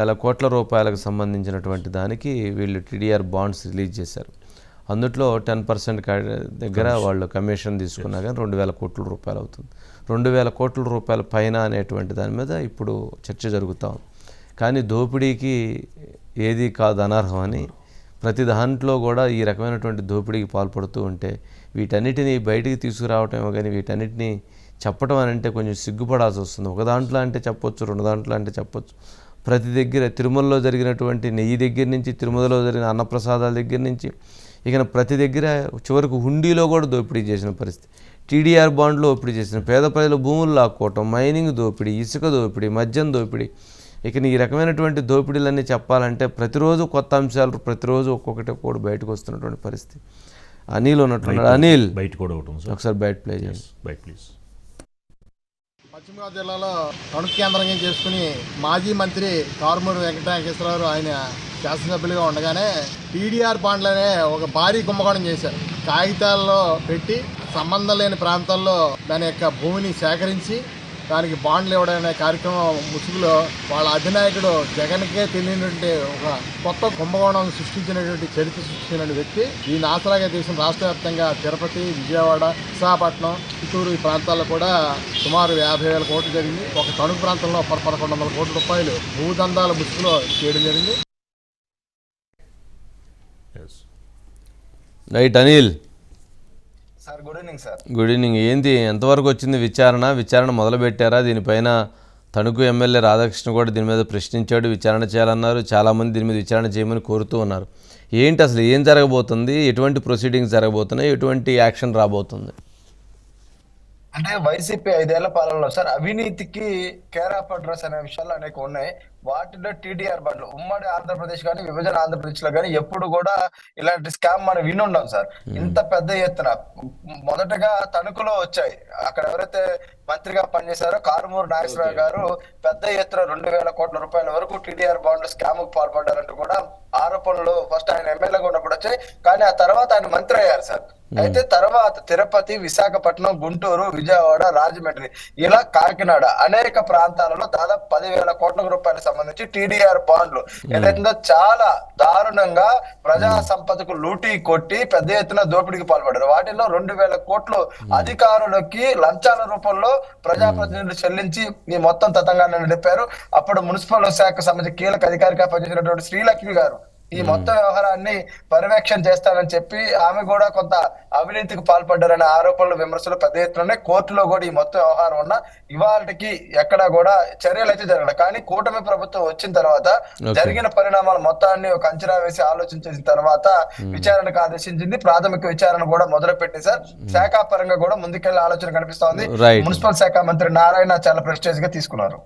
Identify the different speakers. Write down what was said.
Speaker 1: వేల కోట్ల రూపాయలకు సంబంధించినటువంటి దానికి వీళ్ళు టీడీఆర్ బాండ్స్ రిలీజ్ చేశారు. అందుట్లో టెన్ పర్సెంట్ దగ్గర వాళ్ళు కమిషన్ తీసుకున్నా కానీ రెండు వేల కోట్ల రూపాయలు అవుతుంది. రెండు వేల కోట్ల రూపాయల పైన అనేటువంటి దాని మీద ఇప్పుడు చర్చ జరుగుతూ ఉంది. కానీ దోపిడీకి ఏది కాదు అనర్హం అని ప్రతి దాంట్లో కూడా ఈ రకమైనటువంటి దోపిడీకి పాల్పడుతూ ఉంటే వీటన్నిటిని బయటికి తీసుకురావటమేమో కానీ వీటన్నిటిని చెప్పటం అని అంటే కొంచెం సిగ్గుపడాల్సి వస్తుంది. ఒక దాంట్లో అంటే చెప్పొచ్చు రెండు దాంట్లో అంటే చెప్పొచ్చు. ప్రతి దగ్గర తిరుమలలో జరిగినటువంటి నెయ్యి దగ్గర నుంచి తిరుమలలో జరిగిన అన్నప్రసాదాల దగ్గర నుంచి ఇక ప్రతి దగ్గర చివరికి హుండీలో కూడా దోపిడీ చేసిన పరిస్థితి. టీడీఆర్ బాండ్లో దోపిడీ చేసిన పేద ప్రజల భూములు లాక్కోవటం మైనింగ్ దోపిడీ ఇసుక దోపిడీ మద్యం దోపిడీ. ఇక ఈ రకమైనటువంటి దోపిడీలన్నీ చెప్పాలంటే ప్రతిరోజు కొత్త అంశాలు ప్రతిరోజు ఒక్కొక్కటి ఒక్కొక్కటి బయటకు వస్తున్నటువంటి పరిస్థితి. అనిల్ ఉన్నట్టున్నాడు. అనిల్.
Speaker 2: బయట కూడా
Speaker 1: ఒకసారి బయట ప్లే చేయండి.
Speaker 2: బయట ప్లీజ్.
Speaker 3: పశ్చిమ గోదావరి జిల్లాలో తణుకు కేంద్రంగా చేసుకుని మాజీ మంత్రి కారుమూరి వెంకటనాగేశ్వరరావు ఆయన శాసనసభ్యులుగా ఉండగానే టీడీఆర్ బాండ్లనే ఒక భారీ కుంభకోణం చేశారు. కాగితాల్లో పెట్టి సంబంధం లేని ప్రాంతాల్లో దాని యొక్క భూమిని సేకరించి దానికి బాండ్లు ఇవ్వడం అనే కార్యక్రమం ముసుగులో వాళ్ళ అధినాయకుడు జగన్కే తెలియనటువంటి ఒక కొత్త కుంభకోణం సృష్టించినటువంటి చరిత్ర సృష్టించిన వ్యక్తి. దీని ఆసరాగా తీసుకుని రాష్ట్ర వ్యాప్తంగా తిరుపతి విజయవాడ విశాఖపట్నం చిత్తూరు ఈ ప్రాంతాల్లో కూడా సుమారు యాభై వేల కోట్లు జరిగింది. ఒక తణుకు ప్రాంతంలో పదకొండు వందల కోట్ల రూపాయలు భూదందాల ముసుగులో చేయడం జరిగింది.
Speaker 2: Yes
Speaker 1: right Anil
Speaker 4: evening sir
Speaker 1: good evening ఏంటి ఎంతవరకు వచ్చింది విచారణ? విచారణ మొదలుపెట్టారా? దీనిపైన తణుకు ఎమ్మెల్యే రాధాకృష్ణ కూడా దీని మీద ప్రశ్నించాడు విచారణ చేయాలన్నారు. చాలామంది దీని మీద విచారణ చేయమని కోరుతూ ఉన్నారు. ఏంటి అసలు? ఏం జరగబోతుంది? ఎటువంటి ప్రొసీడింగ్స్ జరగబోతున్నాయి? ఎటువంటి యాక్షన్ రాబోతుంది?
Speaker 4: అంటే వైసీపీ ఐదేళ్ళ పాలనలో సార్ అవినీతికి కేర్ ఆఫ్ అడ్రస్ అనే విషయాలు అనేక ఉన్నాయి. వాటిలో టీడీఆర్ బండ్లు ఉమ్మడి ఆంధ్రప్రదేశ్ కానీ విభజన ఆంధ్రప్రదేశ్లో కానీ ఎప్పుడు కూడా ఇలాంటి స్కామ్ మనం వినుండం సార్. ఇంత పెద్ద ఎత్తున మొదటగా తణుకులో వచ్చాయి. అక్కడ ఎవరైతే మంత్రిగా పనిచేశారో కారుమూరు నాగేశ్వరరావు గారు పెద్ద ఎత్తున రెండు వేల కోట్ల రూపాయల వరకు టీడీఆర్ బాండ్లు స్కామ్కు పాల్పడ్డారంటూ కూడా ఆరోపణలు ఫస్ట్ ఆయన ఎమ్మెల్యేగా ఉన్నప్పుడు వచ్చాయి. కానీ ఆ తర్వాత ఆయన మంత్రి అయ్యారు సార్. అయితే తర్వాత తిరుపతి విశాఖపట్నం గుంటూరు విజయవాడ రాజమండ్రి ఇలా కాకినాడ అనేక ప్రాంతాలలో దాదాపు పదివేల కోట్ల రూపాయలకు సంబంధించి టీడీఆర్ బాండ్లు. ఏదైతుందో చాలా దారుణంగా ప్రజా సంపదకు లూటీ కొట్టి పెద్ద ఎత్తున దోపిడీకి పాల్పడ్డారు. వాటిలో రెండు వేల కోట్లు అధికారులకి లంచాల రూపంలో ప్రజాప్రతినిధులు చెల్లించి ఈ మొత్తం తతంగాన్ని నడిపారు అప్పుడు మున్సిపల్ శాఖ సంబంధించి కీలక అధికారిగా పనిచేసినటువంటి శ్రీలక్ష్మి గారు ఈ మొత్తం వ్యవహారాన్ని పర్యవేక్షణ చేస్తానని చెప్పి ఆమె కూడా కొంత అవినీతికి పాల్పడ్డారనే ఆరోపణలు విమర్శలు పెద్ద ఎత్తున. కోర్టులో కూడా ఈ మొత్తం వ్యవహారం ఉన్న ఇవాళకి ఎక్కడా కూడా చర్యలు అయితే జరగలేదు. కానీ కూటమి ప్రభుత్వం వచ్చిన తర్వాత జరిగిన పరిణామాలు మొత్తాన్ని ఒక అంచనా వేసి ఆలోచించిన తర్వాత విచారణకు ఆదేశించింది. ప్రాథమిక విచారణ కూడా మొదలు పెట్టి సార్. శాఖ పరంగా కూడా ముందుకెళ్ళే ఆలోచన కనిపిస్తోంది. మున్సిపల్ శాఖ మంత్రి నారాయణ చాలా ప్రెస్టేజ్గా తీసుకున్నారు.